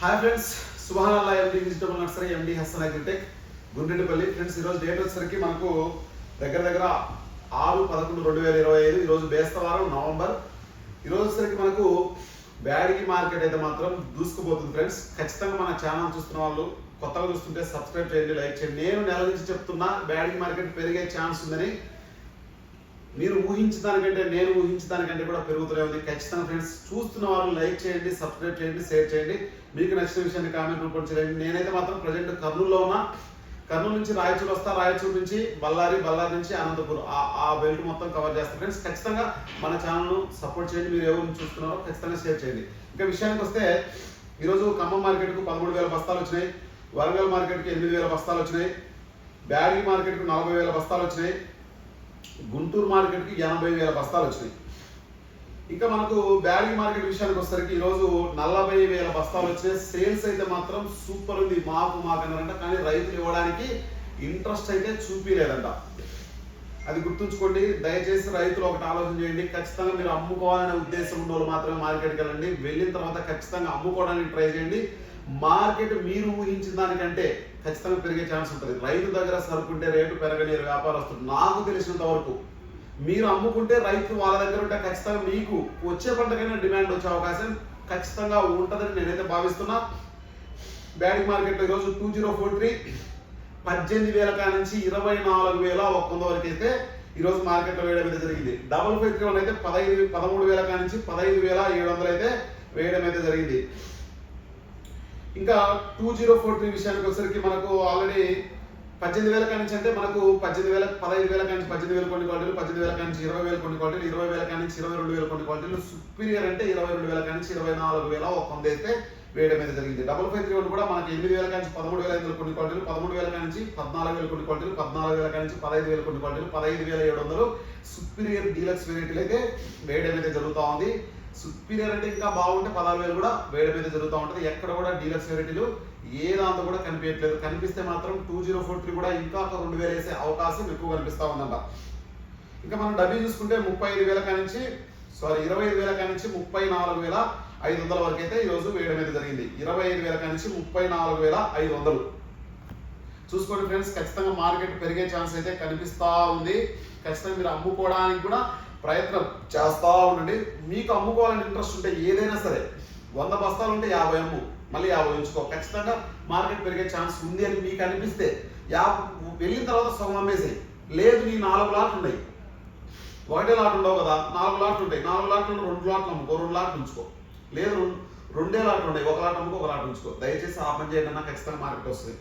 Hi friends Subhanallah MD vegetable nursery MD Hasan Agritech Gundreddipalli friends ఈరోజు date వచ్చేసరికి మనకు దగ్గర దగ్గర ఆరు పదకొండు రెండు వేల ఇరవై ఐదు ఈరోజు బేస్తవారం నవంబర్. ఈరోజు వచ్చేసరికి మనకు బ్యాడిగి మార్కెట్ అయితే మాత్రం దూసుకుపోతుంది ఫ్రెండ్స్ ఖచ్చితంగా మన ఛానల్ చూస్తున్న వాళ్ళు కొత్తగా చూస్తుంటే సబ్స్క్రైబ్ చేయండి లైక్ చేయండి. నేను నెల నుంచి చెప్తున్నా బ్యాడిగి మార్కెట్ పెరిగే ఛాన్స్ ఉందని. మీరు ఊహించడానికంటే నేను ఊహించడానికంటే కూడా పెరుగుతూనే ఉంది. ఖచ్చితంగా ఫ్రెండ్స్ చూస్తున్న వాళ్ళు లైక్ చేయండి సబ్స్క్రైబ్ చేయండి షేర్ చేయండి. మీకు నచ్చిన విషయాన్ని కామెంట్ రూపొని చేయండి. నేనైతే మాత్రం ప్రజెంట్ కర్నూలులో ఉన్నా. కర్నూలు నుంచి రాయచూరు వస్తా. రాయచూరు నుంచి బళ్ళారి బళ్ళారి నుంచి అనంతపురం. ఆ బెల్ట్ మొత్తం కవర్ చేస్తాను ఫ్రెండ్స్ ఖచ్చితంగా మన ఛానల్ను సపోర్ట్ చేయండి. మీరు ఎవరు చూస్తున్నారో ఖచ్చితంగా షేర్ చేయండి. ఇంకా విషయానికి వస్తే ఈరోజు ఖమ్మం మార్కెట్కు పదమూడు వేల బస్తాలు వచ్చినాయి. వరంగల్ మార్కెట్కి ఎనిమిది వేల బస్తాలు వచ్చినాయి. బ్యాడీ మార్కెట్కు నలభై వేల బస్తాలు వచ్చినాయి. గుంటూరు మార్కెట్కి ఎనభై వేల బస్తాలు వచ్చినాయి. ఇంకా మనకు బ్యాడీ మార్కెట్ విషయానికి వచ్చేసరికి ఈరోజు నలభై వేల బస్తాలు వచ్చినాయి. సేల్స్ అయితే మాత్రం సూపర్ ఉంది. మాకు మాకు అన్నారంట. కానీ రైతులు ఇవ్వడానికి ఇంట్రెస్ట్ అయితే చూపించలేదంట అది గుర్తుంచుకోండి. దయచేసి రైతులు ఒకటి ఆలోచన చేయండి. ఖచ్చితంగా మీరు అమ్ముకోవాలనే ఉద్దేశం ఉన్న వాళ్ళు మాత్రమే మార్కెట్కి వెళ్ళండి. వెళ్ళిన తర్వాత ఖచ్చితంగా అమ్ముకోవడానికి ట్రై చేయండి. మార్కెట్ మీరు ఊహించిన దానికంటే ఖచ్చితంగా పెరిగే ఛాన్స్ ఉంటుంది. రైతు దగ్గర సరుకుంటే రేటు పెరగలేరు వ్యాపారస్తులు నాకు తెలిసినంత వరకు మీరు అమ్ముకుంటే రైతు వాళ్ళ దగ్గర ఉంటే ఖచ్చితంగా మీకు వచ్చే పంటకైనా డిమాండ్ వచ్చే అవకాశం ఖచ్చితంగా ఉంటుందని నేనైతే భావిస్తున్నా. బ్యాడీ మార్కెట్లో ఈరోజు టూ జీరో ఫోర్ త్రీ పద్దెనిమిది వేల కా నుంచి ఇరవై నాలుగు వేల ఒక్క వంద వరకు అయితే ఈరోజు మార్కెట్లో వేయడం అయితే జరిగింది. డబల్ ఫైవ్ త్రీ వన్ అయితే పదహైదు పదమూడు వేల కా నుంచి పదహైదు వేల ఏడు వందలు అయితే వేయడం అయితే జరిగింది. ఇంకా టూ జీరో ఫోర్ త్రీ విషయానికి వచ్చరికి మనకు ఆల్రెడీ పద్దెనిమిది వేల కానించి అంటే మనకు పద్దెనిమిది వేల పదహైదు వేల కానించి పద్దెనిమిది వేల కొన్ని క్వాలిటీలు పద్దెనిమిది వేల కానించి ఇరవై వేల కొన్ని క్వాలిటీలు ఇరవై వేల కానించి ఇరవై రెండు వేల కొన్ని క్వాలిటీలు సుపీరియర్ అంటే ఇరవై రెండు వేల కానించి ఇరవై నాలుగు వేల ఒక వంద అయితే వేయడం అయితే జరిగింది. డబుల్ ఫైవ్ త్రీ వన్ కూడా మనకి ఎనిమిది వేల కానించి పదమూడు వేల ఐదు కొన్ని క్వాలిటీలు పదమూడు వేల కానించి పద్నాలుగు వేల కొన్ని క్వాలిటీలు పద్నాలుగు వేల కానించి పదహైదు వేల కొన్ని క్వాలిటీలు పదహైదు వేల ఏడు వందలు సుపీరియర్ డీలక్స్ వెరైటీలు అయితే వేయడం అయితే జరుగుతూ ఉంది. సుపీరియర్ అంటే ఇంకా బాగుంటే పదహారు వేలు కూడా వేడి మీద జరుగుతూ ఉంటుంది. ఎక్కడ కూడా డీలక్స్ వెరైటీలు ఏ దాంతో కూడా కనిపించట్లేదు. కనిపిస్తే మాత్రం టూ జీరో ఫోర్ త్రీ కూడా ఇంకా ఒక రెండు వేలు వేసే అవకాశం ఎక్కువ కనిపిస్తూ ఉందంట. ఇంకా మనం డబ్బీ చూసుకుంటే ముప్పై ఐదు వేల కానించి సారీ ఇరవై ఐదు వేల కానించి ముప్పై నాలుగు వేల ఐదు వందల వరకు అయితే ఈరోజు వేయడం అయితే జరిగింది. ఇరవై ఐదు వేల కానించి ముప్పై నాలుగు వేల ఐదు వందలు. చూసుకోండి ఫ్రెండ్స్ ఖచ్చితంగా మార్కెట్ పెరిగే ఛాన్స్ అయితే కనిపిస్తూ ఉంది. ఖచ్చితంగా మీరు అమ్ముకోవడానికి కూడా ప్రయత్నం చేస్తా ఉండండి. మీకు అమ్ముకోవాలని ఇంట్రెస్ట్ ఉంటే ఏదైనా సరే. వంద బస్తాలు ఉంటే యాభై అమ్ము. మళ్ళీ యాభై ఉంచుకో. ఖచ్చితంగా మార్కెట్ పెరిగే ఛాన్స్ ఉంది అని మీకు అనిపిస్తే యా వెళ్ళిన తర్వాత సగం అమ్మేసాయి. లేదు నీ నాలుగు లాట్లు ఉన్నాయి. ఒకటే లాట్ ఉండవు కదా. నాలుగు లాట్లు ఉంటాయి. నాలుగు లాట్లు రెండు లాట్లు అమ్ముకో రెండు లాట్లు ఉంచుకో. లేదు రెండు రెండే లాట్లు ఉన్నాయి. ఒక లాట్ అమ్ముకో ఒక లాట్ ఉంచుకో. దయచేసి ఆ పని చేయండి ఖచ్చితంగా మార్కెట్ వస్తుంది.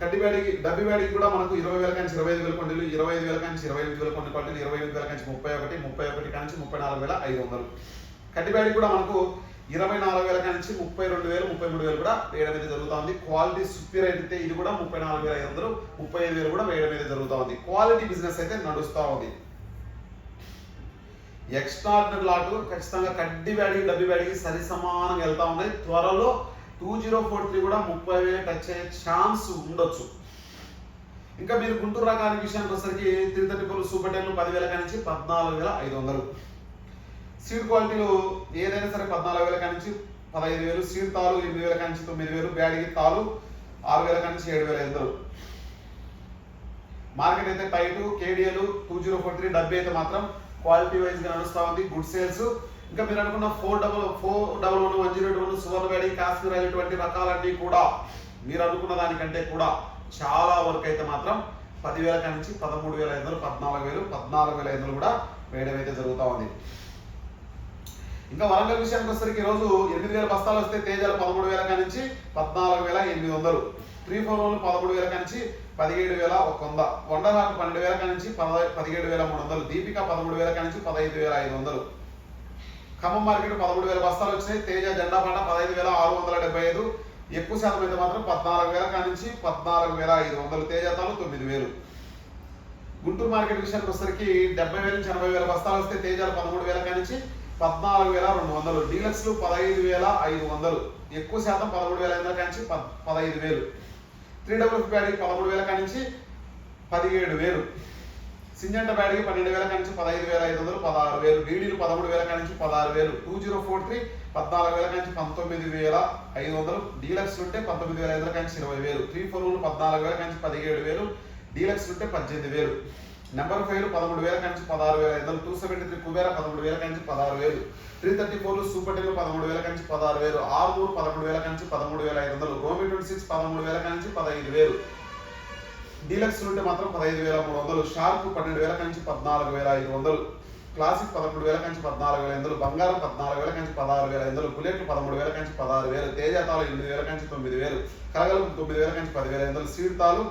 కట్టిబ్యాడికి డబ్బిబ్యాడికి కూడా మనకు ఇరవై వేల కాంచి ఇరవై ఐదు వేల కొండలు ఇరవై ఐదు వేల నుంచి ఇరవై ఎనిమిది వేల కొన్ని కొండలు ఇరవై ఎనిమిది వేల నుంచి ముప్పై ఒకటి ముప్పై ఒకటి నుంచి ముప్పై నాలుగు వేల ఐదు వందలు. కట్టిబ్యాడికి కూడా మనకు ఇరవై నాలుగు వేల కాంచి ముప్పై రెండు వేలు ముప్పై మూడు వేలు కూడా వేయడం అయితే జరుగుతూ ఉంది. క్వాలిటీ సుపీరియర్ అయితే ఇది కూడా ముప్పై నాలుగు వేల ఐదు వందలు ముప్పై ఐదు వేలు కూడా వేయడం అయితే జరుగుతూ ఉంది. క్వాలిటీ బిజినెస్ అయితే నడుస్తూ ఉంది. ఎక్స్ట్రాడినరీ లాట్ ఖచ్చితంగా కడ్డి బ్యాడికి డబ్బి బ్యాడికి సరి సమానంగా వెళ్తా ఉన్నాయి. త్వరలో టూ జీరో ఫోర్ త్రీ కూడా ముప్పై వేలు టచ్ అయ్యే ఛాన్స్ ఉండొచ్చు. ఇంకా మీరు గుంటూరు రకానికి విషయానికి వచ్చేసరికి త్రీ థర్టీ ఫోర్ సూపర్ టెన్లు పదివేల కానించి పద్నాలుగు వేల ఐదు వందలు. సీడ్ క్వాలిటీలో ఏదైనా సరే పద్నాలుగు వేల కానించి పదహైదు వేలు సీడ్ తాలు ఎనిమిది వేల కానించి తొమ్మిది వేలు బ్యాడికి తాలు ఆరు వేల కానించి ఏడు వేల ఐదు మార్కెట్ అయితే tight KDL two zero four three డబ్బీ అయితే మాత్రం క్వాలిటీ వైజ్గా నడుస్తూ ఉంది. Good sales. ఇంకా మీరు అనుకున్న four double four double one one zero one Suvarna వేడి కాశ్మీర్ ఇటువంటి రకాలన్నీ కూడా మీరు అనుకున్న దానికంటే కూడా చాలా వరకు అయితే మాత్రం పదివేల కాడి నుంచి పదమూడు వేల ఐదు వందలు పద్నాలుగు వేలు పద్నాలుగు వేల ఐదు వందలు కూడా వేయడం అయితే జరుగుతూ ఉంది. ఇంకా వరంగల్ విషయానికి వచ్చేసరికి ఈరోజు ఎనిమిది వేల బస్తాలు వస్తే తేజాలు పదమూడు వేల కాడి నుంచి పద్నాలుగు వేల ఎనిమిది వందలు. త్రీ ఫోర్ వన్లు పదమూడు వేల కాడి నుంచి పదిహేడు వేల ఒక వంద. వండర్హాట్ పన్నెండు వేల కాడి నుంచి పద పదిహేడు వేల మూడు వందలు. దీపిక పదమూడు వేల కాడి నుంచి పదహైదు వేల ఐదు వందలు. ఖమ్మం మార్కెట్ పదమూడు వేల బస్తాలు వచ్చినాయి. తేజ జెండా పంట పదహైదు వేల ఆరు వందల డెబ్బై ఐదు. ఎక్కువ శాతం అయితే మాత్రం పద్నాలుగు వేల కానించి పద్నాలుగు వేల ఐదు వందలు. తేజతాలు తొమ్మిది వేలు. గుంటూరు మార్కెట్ విషయానికి వచ్చేసరికి డెబ్బై వేల నుంచి ఎనభై వేల బస్తాలు వస్తే తేజాలు పదమూడు వేల కానించి పద్నాలుగు వేల రెండు వందలు. డీలక్స్లు పదహైదు వేల ఐదు వందలు. ఎక్కువ శాతం పదమూడు వేల ఐదు వందల కాడి పద్ పదహైదు వేలు. త్రీ డబుల్ బ్యాడీ పదమూడు వేల కానించి పదిహేడు వేలు. సింజంట బ్యాడ్కి పన్నెండు వేల కాడి నుంచి పదహైదు వేల ఐదు వందలు పదహారు వేలు బీడీలు పదమూడు వేల కాడి నుంచి పదహారు వేలు టూ జీరో ఫోర్ త్రీ పద్నాలుగు వేల నుంచి పంతొమ్మిది వేల ఐదు వందలు డీలక్స్ ఉంటే పంతొమ్మిది వేల ఐదు వందల నుంచి ఇరవై వేలు త్రీ ఫోర్ పద్నాలుగు వేల నుంచి పదిహేడు వేలు డీలక్స్ ఉంటే పద్దెనిమిది వేలు నెంబర్ ఫైవ్ పదమూడు వేల నుంచి పదహారు వేల ఐదు వందలు టూ సెవెంటీ త్రీ కుబేర పదమూడు వేల నుంచి పదహారు వేలు three thirty four super ten పదమూడు వేల నుంచి పదహారు వేలు ఆరు మూడు పదమూడు వేల నుంచి పదమూడు వేల ఐదు వందలు రోమి ట్వంటీ సిక్స్ పదమూడు వేల నుంచి పదహైదు వేలు డీలక్స్ నుండి మాత్రం పదహైదు వేల మూడు వందలు షార్ప్ పన్నెండు వేల నుంచి పద్నాలుగు వేల ఐదు వందలు క్లాసిక్ పదకొండు వేల నుంచి పద్నాలుగు వేల ఐదు వందలు బంగారం పద్నాలుగు వేల నుంచి పదహారు వేల ఐదు వందలు బుల్లెట్ పదమూడు వేల నుంచి పదహారు వేలు తేజతాలు ఎనిమిది వేల నుంచి తొమ్మిది వేలు కలగలు తొమ్మిది వేల నుంచి పదివేల ఐదు సీడ్తాలు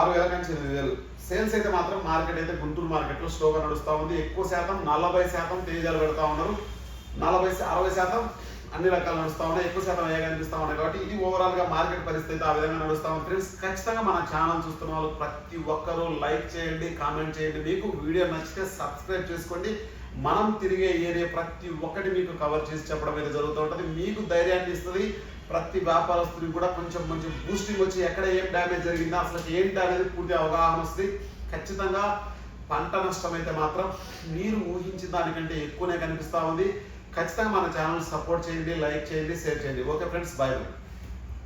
ఆరు వేల నుంచి ఎనిమిది వేలు. సేల్స్ అయితే మాత్రం మార్కెట్ అయితే గుంటూరు మార్కెట్లో స్లోగా నడుస్తూ ఉంది. ఎక్కువ శాతం నలభై శాతం తేజాలు పెడతా ఉన్నారు. నలభై అరవై శాతం అన్ని రకాలు నడుస్తూ ఉన్నాయి ఎక్కువ శాతం అయ్యే కనిపిస్తూ ఉన్నాయి. కాబట్టి ఇది ఓవరాల్గా మార్కెట్ పరిస్థితి అయితే ఆ విధంగా నడుస్తూ ఉంది. ఫ్రెండ్స్ ఖచ్చితంగా మన ఛానల్ చూస్తున్న వాళ్ళు ప్రతి ఒక్కరూ లైక్ చేయండి కామెంట్ చేయండి. మీకు వీడియో నచ్చితే సబ్స్క్రైబ్ చేసుకోండి. మనం తిరిగే ఏరియా ప్రతి ఒక్కటి మీకు కవర్ చేసి చెప్పడం అనేది జరుగుతూ ఉంటుంది. మీకు ధైర్యాన్ని ఇస్తుంది. ప్రతి వ్యాపారస్తుడికి కూడా కొంచెం కొంచెం బూస్టింగ్ వచ్చి ఎక్కడ ఏం డ్యామేజ్ జరిగిందో అసలు ఏంటి అనేది పూర్తి అవగాహన వస్తుంది. ఖచ్చితంగా పంట నష్టం అయితే మాత్రం మీరు ఊహించిన దానికంటే ఎక్కువనే కనిపిస్తూ ఉంది. ఖచ్చితంగా మన ఛానల్ సపోర్ట్ చేయండి లైక్ చేయండి షేర్ చేయండి. Okay friends bye bye